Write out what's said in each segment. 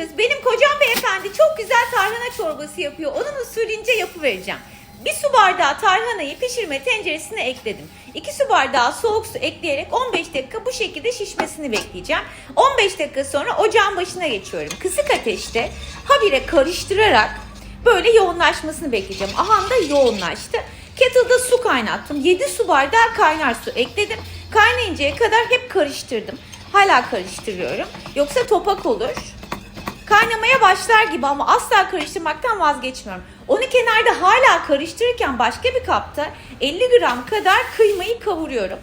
kız. Benim kocam beyefendi çok güzel tarhana çorbası yapıyor. Onun usulünce yapıvereceğim. Bir su bardağı tarhanayı pişirme tenceresine ekledim. 2 su bardağı soğuk su ekleyerek 15 dakika bu şekilde şişmesini bekleyeceğim. 15 dakika sonra ocağın başına geçiyorum. Kısık ateşte habire karıştırarak böyle yoğunlaşmasını bekleyeceğim. Aha da yoğunlaştı. Kettle'da su kaynattım. 7 su bardağı kaynar su ekledim. Kaynayıncaya kadar hep karıştırdım. Hala karıştırıyorum. Yoksa topak olur. Kaynamaya başlar gibi ama asla karıştırmaktan vazgeçmiyorum. Onu kenarda hala karıştırırken başka bir kapta 50 gram kadar kıymayı kavuruyorum.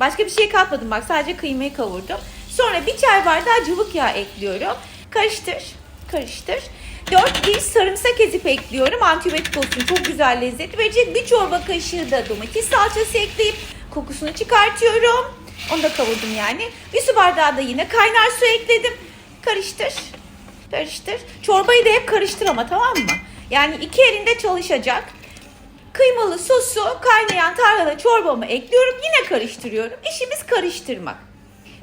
Başka bir şey katmadım bak sadece kıymayı kavurdum. Sonra bir çay bardağı cıvık yağ ekliyorum. Karıştır, karıştır. 4 diş sarımsak ezip ekliyorum. Antibiyotik olsun çok güzel lezzet verecek. Bir çorba kaşığı da domates salçası ekleyip kokusunu çıkartıyorum. Onu da kavurdum yani. Bir su bardağı da yine kaynar su ekledim. Karıştır. Karıştır. Çorbayı da hep karıştır ama tamam mı? Yani iki elinde çalışacak. Kıymalı sosu kaynayan tarhana çorbamı ekliyorum. Yine karıştırıyorum. İşimiz karıştırmak.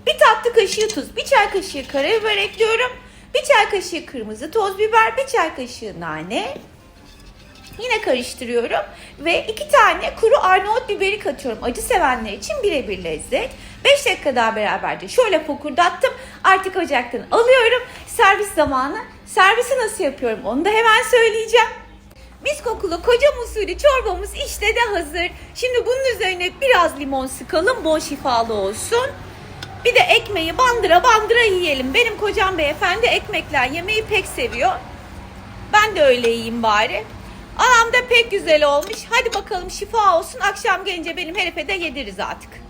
Bir tatlı kaşığı tuz, bir çay kaşığı karabiber ekliyorum. Bir çay kaşığı kırmızı toz biber, bir çay kaşığı nane. Yine karıştırıyorum ve iki tane kuru Arnavut biberi katıyorum. Acı sevenler için birebir lezzet. 5 dakika daha beraberce şöyle fokurdattım. Artık ocaktan alıyorum. Servis zamanı. Servisi nasıl yapıyorum onu da hemen söyleyeceğim. Mis kokulu kocam usulü çorbamız işte de hazır. Şimdi bunun üzerine biraz limon sıkalım bol şifalı olsun. Bir de ekmeği bandıra bandıra yiyelim. Benim kocam beyefendi ekmekler yemeği pek seviyor. Ben de öyle yiyeyim bari. Anam da pek güzel olmuş. Hadi bakalım şifa olsun. Akşam gelince benim herife de yediririz artık.